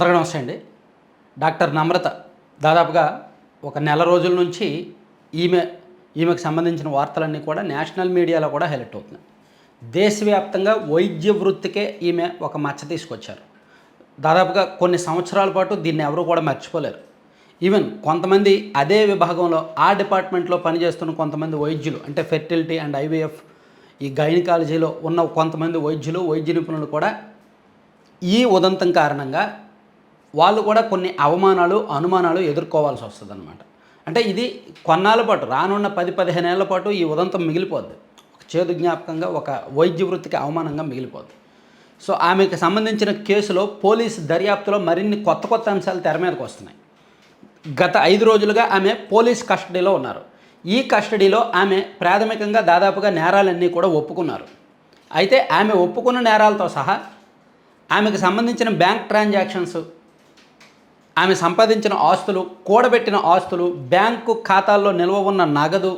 అందరికీ నమస్తే అండి డాక్టర్ నమ్రత దాదాపుగా ఒక నెల రోజుల నుంచి ఈమె ఈమెకు సంబంధించిన వార్తలన్నీ కూడా నేషనల్ మీడియాలో కూడా హైలైట్ అవుతున్నాయి. దేశవ్యాప్తంగా వైద్య వృత్తికే ఈమె ఒక మచ్చ తీసుకొచ్చారు. దాదాపుగా కొన్ని సంవత్సరాల పాటు దీన్ని ఎవరు కూడా మర్చిపోలేరు. ఈవెన్ కొంతమంది అదే విభాగంలో ఆ డిపార్ట్మెంట్లో పనిచేస్తున్న కొంతమంది వైద్యులు అంటే ఫెర్టిలిటీ అండ్ ఐవీఎఫ్ ఈ గైనకాలజీలో ఉన్న కొంతమంది వైద్యులు వైద్య నిపుణులు కూడా ఈ ఉదంతం కారణంగా వాళ్ళు కూడా కొన్ని అవమానాలు అనుమానాలు ఎదుర్కోవాల్సి వస్తుంది అనమాట అంటే ఇది కొన్నాళ్ళ పాటు రానున్న పది పదిహేను ఏళ్ళ పాటు ఈ ఉదంతం మిగిలిపోద్ది. ఒక చేదు జ్ఞాపకంగా ఒక వైద్య వృత్తికి అవమానంగా మిగిలిపోద్ది. సో ఆమెకు సంబంధించిన కేసులో పోలీసు దర్యాప్తులో మరిన్ని కొత్త కొత్త అంశాలు తెర మీదకి వస్తున్నాయి. గత ఐదు రోజులుగా ఆమె పోలీస్ కస్టడీలో ఉన్నారు. ఈ కస్టడీలో ఆమె ప్రాథమికంగా దాదాపుగా నేరాలన్నీ కూడా ఒప్పుకున్నారు. అయితే ఆమె ఒప్పుకున్న నేరాలతో సహా ఆమెకు సంబంధించిన బ్యాంక్ ట్రాన్సాక్షన్స్ ఆమె సంపాదించిన ఆస్తులు కూడబెట్టిన ఆస్తులు బ్యాంకు ఖాతాల్లో నిల్వ ఉన్న నగదు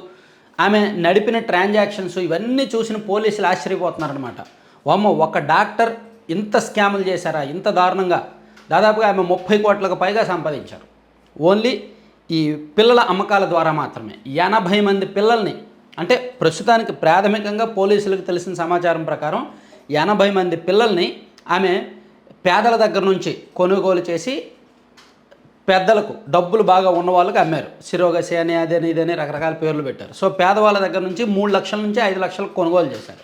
ఆమె నడిపిన ట్రాన్సాక్షన్స్ ఇవన్నీ చూసిన పోలీసులు ఆశ్చర్యపోతున్నారనమాట వామ్మో ఒక డాక్టర్ ఇంత స్కాములు చేశారా? ఇంత దారుణంగా. దాదాపుగా ఆమె ముప్పై కోట్లకు పైగా సంపాదించారు. ఓన్లీ ఈ పిల్లల అమ్మకాల ద్వారా మాత్రమే. ఎనభై మంది పిల్లల్ని అంటే ప్రస్తుతానికి ప్రాథమికంగా పోలీసులకు తెలిసిన సమాచారం ప్రకారం ఎనభై మంది పిల్లల్ని ఆమె పేదల దగ్గర నుంచి కొనుగోలు చేసి పెద్దలకు డబ్బులు బాగా ఉన్న వాళ్ళకి అమ్మారు. సిరోగసి అని అదని ఇదని రకరకాల పేర్లు పెట్టారు. సో పేదవాళ్ళ దగ్గర నుంచి మూడు లక్షల నుంచి ఐదు లక్షలకు కొనుగోలు చేశారు.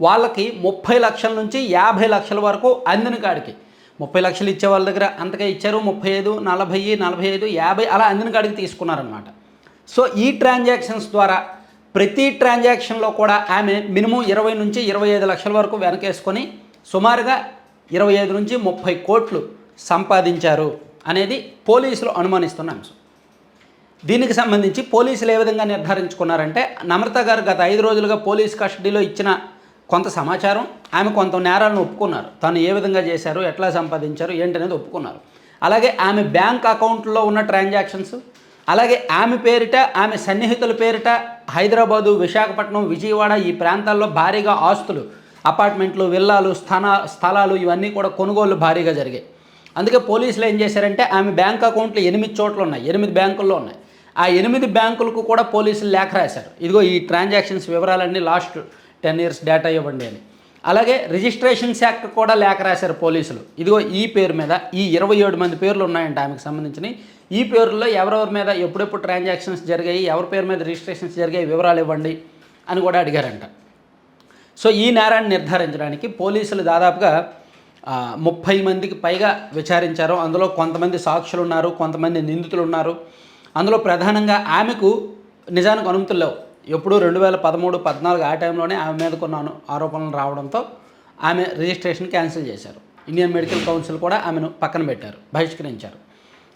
వాళ్ళకి ముప్పై లక్షల నుంచి యాభై లక్షల వరకు అందిన కాడికి. ముప్పై లక్షలు ఇచ్చే వాళ్ళ దగ్గర అంతగా ఇచ్చారు. ముప్పై ఐదు నలభై నలభై ఐదు యాభై అలా అందిన కాడికి తీసుకున్నారనమాట సో ఈ ట్రాన్సాక్షన్స్ ద్వారా ప్రతి ట్రాన్సాక్షన్లో కూడా ఆమె మినిమం ఇరవై నుంచి ఇరవై ఐదు లక్షల వరకు వెనకేసుకొని సుమారుగా ఇరవై ఐదు నుంచి ముప్పై కోట్లు సంపాదించారు. అనేది పోలీసులు అనుమానిస్తున్న అంశం. దీనికి సంబంధించి పోలీసులు ఏ విధంగా నిర్ధారించుకున్నారంటే నమ్రత గారు గత ఐదు రోజులుగా పోలీస్ కస్టడీలో ఇచ్చిన కొంత సమాచారం ఆమె కొంత నేరాలను ఒప్పుకున్నారు. తను ఏ విధంగా చేశారు ఎట్లా సంపాదించారు ఏంటనేది ఒప్పుకున్నారు. అలాగే ఆమె బ్యాంక్ అకౌంట్లో ఉన్న ట్రాన్సాక్షన్స్ అలాగే ఆమె పేరిట ఆమె సన్నిహితుల పేరిట హైదరాబాదు విశాఖపట్నం విజయవాడ ఈ ప్రాంతాల్లో భారీగా ఆస్తులు అపార్ట్మెంట్లు విల్లాలు స్థానా స్థలాలు ఇవన్నీ కూడా కొనుగోళ్ళు భారీగా జరిగాయి. అందుకే పోలీసులు ఏం చేశారంటే ఆమె బ్యాంక్ అకౌంట్లు ఎనిమిది చోట్ల ఉన్నాయి ఎనిమిది బ్యాంకుల్లో ఉన్నాయి. ఆ ఎనిమిది బ్యాంకులకు కూడా పోలీసులు లేఖ రాశారు. ఇదిగో ఈ ట్రాన్సాక్షన్స్ వివరాలన్నీ లాస్ట్ టెన్ ఇయర్స్ డేటా ఇవ్వండి అని. అలాగే రిజిస్ట్రేషన్ శాఖ కూడా లేఖ రాశారు పోలీసులు. ఇదిగో ఈ పేరు మీద ఈ ఇరవై ఏడు మంది పేర్లు ఉన్నాయంట ఆమెకు సంబంధించినవి. ఈ పేర్లలో ఎవరెవరి మీద ఎప్పుడెప్పుడు ట్రాన్సాక్షన్స్ జరిగాయి ఎవరి పేరు మీద రిజిస్ట్రేషన్స్ జరిగాయి వివరాలు ఇవ్వండి అని కూడా అడిగారంట. సో ఈ నేరాన్ని నిర్ధారించడానికి పోలీసులు దాదాపుగా ముప్పై మందికి పైగా విచారించారు. అందులో కొంతమంది సాక్షులు ఉన్నారు కొంతమంది నిందితులు ఉన్నారు అందులో ప్రధానంగా ఆమెకు నిజానికి అనుమతులు లేవు. ఎప్పుడు రెండు వేల పదమూడు పద్నాలుగు ఆ టైంలోనే ఆమె మీద కొన్ని ఆరోపణలు రావడంతో ఆమె రిజిస్ట్రేషన్ క్యాన్సిల్ చేశారు. ఇండియన్ మెడికల్ కౌన్సిల్ కూడా ఆమెను పక్కన పెట్టారు బహిష్కరించారు.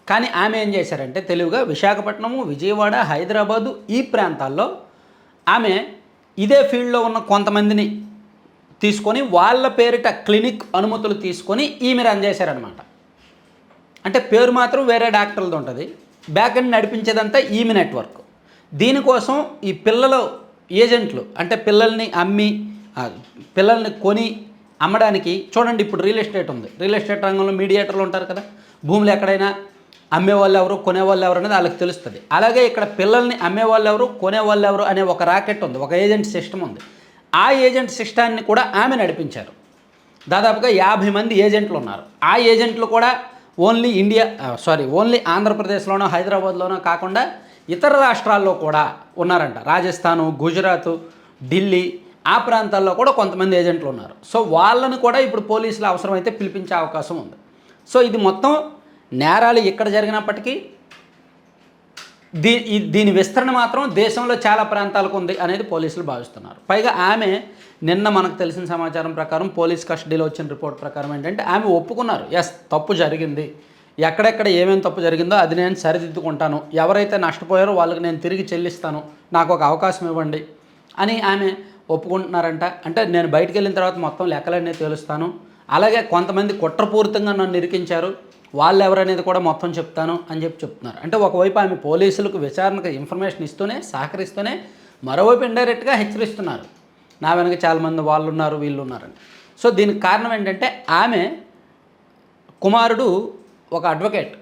కానీ ఆమె ఏం చేశారంటే తెలివిగా విశాఖపట్నము విజయవాడ హైదరాబాదు ఈ ప్రాంతాల్లో ఆమె ఇదే ఫీల్డ్లో ఉన్న కొంతమందిని తీసుకొని వాళ్ళ పేరిట క్లినిక్ అనుమతులు తీసుకొని ఈమె రన్ చేశారనమాట అంటే పేరు మాత్రం వేరే డాక్టర్లది ఉంటుంది. బ్యాక్ అండ్ నడిపించేదంతా ఈమె నెట్వర్క్. దీనికోసం ఈ పిల్లలు ఏజెంట్లు అంటే పిల్లల్ని అమ్మి పిల్లల్ని కొని అమ్మడానికి చూడండి ఇప్పుడు రియల్ ఎస్టేట్ ఉంది. రియల్ ఎస్టేట్ రంగంలో మీడియేటర్లు ఉంటారు కదా. భూములు ఎక్కడైనా అమ్మేవాళ్ళు ఎవరు కొనేవాళ్ళు ఎవరు అనేది వాళ్ళకి తెలుస్తుంది. అలాగే ఇక్కడ పిల్లల్ని అమ్మేవాళ్ళు ఎవరు కొనేవాళ్ళు ఎవరు అనే ఒక రాకెట్ ఉంది. ఒక ఏజెంట్ సిస్టమ్ ఉంది. ఆ ఏజెంట్ సిస్టాన్ని కూడా ఆమె నడిపించారు. దాదాపుగా యాభై మంది ఏజెంట్లు ఉన్నారు. ఆ ఏజెంట్లు కూడా ఓన్లీ ఇండియా సారీ ఓన్లీ ఆంధ్రప్రదేశ్లోనో హైదరాబాద్లోనో కాకుండా ఇతర రాష్ట్రాల్లో కూడా ఉన్నారంట. రాజస్థాను గుజరాత్ ఢిల్లీ ఆ ప్రాంతాల్లో కూడా కొంతమంది ఏజెంట్లు ఉన్నారు. సో వాళ్ళని కూడా ఇప్పుడు పోలీసులు అవసరమైతే పిలిపించే అవకాశం ఉంది. సో ఇది మొత్తం నేరాలు ఇక్కడ జరిగినప్పటికీ దీ ఈ- దీని విస్తరణ మాత్రం దేశంలో చాలా ప్రాంతాలకు ఉంది అనేది పోలీసులు భావిస్తున్నారు. పైగా ఆమె నిన్న మనకు తెలిసిన సమాచారం ప్రకారం పోలీస్ కస్టడీలో వచ్చిన రిపోర్ట్ ప్రకారం ఏంటంటే ఆమె ఒప్పుకున్నారు. ఎస్ తప్పు జరిగింది. ఎక్కడెక్కడ ఏమేమి తప్పు జరిగిందో అది నేను సరిదిద్దుకుంటాను. ఎవరైతే నష్టపోయారో వాళ్ళకి నేను తిరిగి చెల్లిస్తాను. నాకు ఒక అవకాశం ఇవ్వండి అని ఆమె ఒప్పుకుంటున్నారంట. అంటే నేను బయటికి వెళ్ళిన తర్వాత మొత్తం లెక్కలన్నీ తేలుస్తాను. అలాగే కొంతమంది కుట్రపూరితంగా నన్ను ఇరికించారు. వాళ్ళు ఎవరనేది కూడా మొత్తం చెప్తాను అని చెప్పి చెప్తున్నారు. అంటే ఒకవైపు ఆమె పోలీసులకు విచారణకు ఇన్ఫర్మేషన్ ఇస్తూనే సహకరిస్తూనే మరోవైపు ఇండైరెక్ట్గా హెచ్చరిస్తున్నారు. నా వెనక చాలామంది వాళ్ళు ఉన్నారు వీళ్ళు ఉన్నారని సో దీనికి కారణం ఏంటంటే ఆమె కుమారుడు ఒక అడ్వకేట్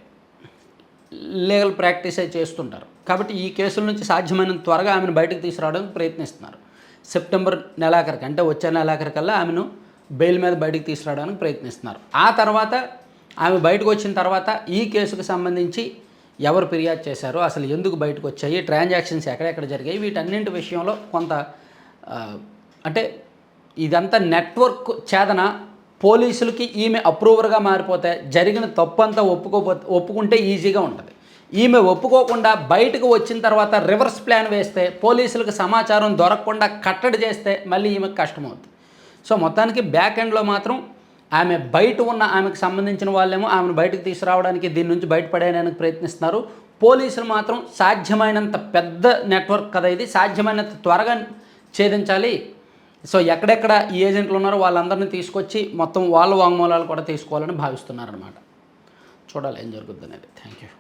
లీగల్ ప్రాక్టీసే చేస్తుంటారు. కాబట్టి ఈ కేసుల నుంచి సాధ్యమైనంత త్వరగా ఆమెను బయటకు తీసుకురావడానికి ప్రయత్నిస్తున్నారు. సెప్టెంబర్ నెలాఖరికి అంటే వచ్చే నెలాఖరికల్లా ఆమెను బెయిల్ మీద బయటకు తీసుకురావడానికి ప్రయత్నిస్తున్నారు. ఆ తర్వాత ఆమె బయటకు వచ్చిన తర్వాత ఈ కేసుకు సంబంధించి ఎవరు ఫిర్యాదు చేశారు అసలు ఎందుకు బయటకు వచ్చాయి ట్రాన్సాక్షన్స్ ఎక్కడెక్కడ జరిగాయి వీటన్నింటి విషయంలో కొంత అంటే ఇదంతా నెట్వర్క్ చేదన పోలీసులకి ఈమె అప్రూవర్గా మారిపోతే జరిగిన తప్పంతా ఒప్పుకోపో ఒప్పుకుంటే ఈజీగా ఉంటుంది. ఈమె ఒప్పుకోకుండా బయటకు వచ్చిన తర్వాత రివర్స్ ప్లాన్ వేస్తే పోలీసులకు సమాచారం దొరకకుండా కట్టడి చేస్తే మళ్ళీ ఈమెకు కష్టమవుతుంది సో మొత్తానికి బ్యాక్ ఎండ్లో మాత్రం ఆమె బయట ఉన్న ఆమెకు సంబంధించిన వాళ్ళేమో ఆమెను బయటకు తీసుకురావడానికి దీని నుంచి బయటపడేయడానికి ప్రయత్నిస్తున్నారు. పోలీసులు మాత్రం సాధ్యమైనంత పెద్ద నెట్వర్క్ కదా ఇది. సాధ్యమైనంత త్వరగా ఛేదించాలి. సో ఎక్కడెక్కడ ఈ ఏజెంట్లు ఉన్నారో వాళ్ళందరినీ తీసుకొచ్చి మొత్తం వాళ్ళ వాంగ్మూలాలు కూడా తీసుకోవాలని భావిస్తున్నారనమాట చూడాలి ఏం జరుగుతుంది అనేది థ్యాంక్ యూ